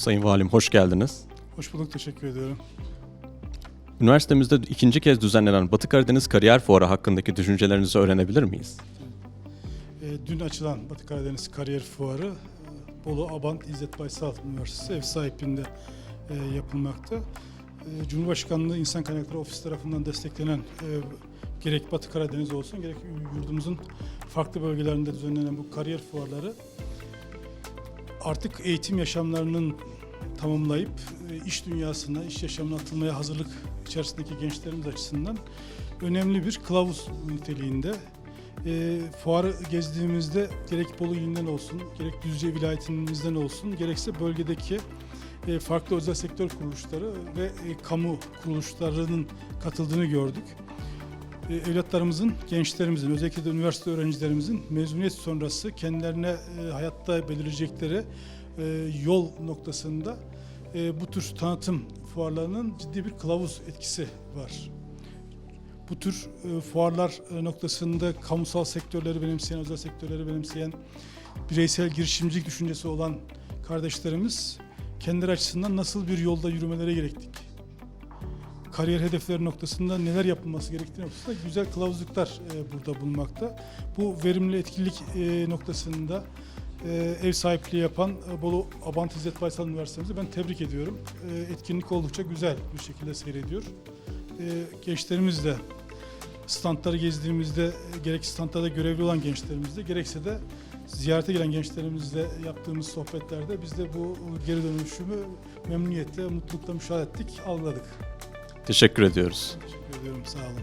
Sayın Valim hoş geldiniz. Hoş bulduk, teşekkür ediyorum. Üniversitemizde ikinci kez düzenlenen Batı Karadeniz Kariyer Fuarı hakkındaki düşüncelerinizi öğrenebilir miyiz? Ee, dün açılan Batı Karadeniz Kariyer Fuarı e, Bolu Abant İzzet Baysal Üniversitesi ev sahipliğinde e, yapılmakta. E, Cumhurbaşkanlığı İnsan Kaynakları Ofisi tarafından desteklenen e, gerek Batı Karadeniz olsun gerek yurdumuzun farklı bölgelerinde düzenlenen bu kariyer fuarları artık eğitim yaşamlarının tamamlayıp e, iş dünyasına, iş yaşamına atılmaya hazırlık içerisindeki gençlerimiz açısından önemli bir kılavuz niteliğinde. E, fuarı gezdiğimizde gerek Bolu ilinden olsun, gerek Düzce vilayetimizden olsun, gerekse bölgedeki e, farklı özel sektör kuruluşları ve e, kamu kuruluşlarının katıldığını gördük. E, evlatlarımızın, gençlerimizin, özellikle de üniversite öğrencilerimizin mezuniyet sonrası kendilerine e, hayatta belirecekleri e, yol noktasında bu tür tanıtım fuarlarının ciddi bir kılavuz etkisi var. Bu tür fuarlar noktasında kamusal sektörleri benimseyen, özel sektörleri benimseyen, bireysel girişimcilik düşüncesi olan kardeşlerimiz kendileri açısından nasıl bir yolda yürümeleri gerektik, kariyer hedefleri noktasında neler yapılması gerektiği noktasında güzel kılavuzluklar e, burada bulunmakta. Bu verimli etkinlik e, noktasında e, ev sahipliği yapan Bolu Abant İzzet Baysal Üniversitemizi ben tebrik ediyorum. Etkinlik oldukça güzel bir şekilde seyrediyor. E, gençlerimiz de standları gezdiğimizde gerek standlarda görevli olan gençlerimizle gerekse de ziyarete gelen gençlerimizle yaptığımız sohbetlerde biz de bu geri dönüşümü memnuniyetle, mutlulukla müşahede ettik, algıladık. Teşekkür ediyoruz. Teşekkür ediyorum, sağ olun.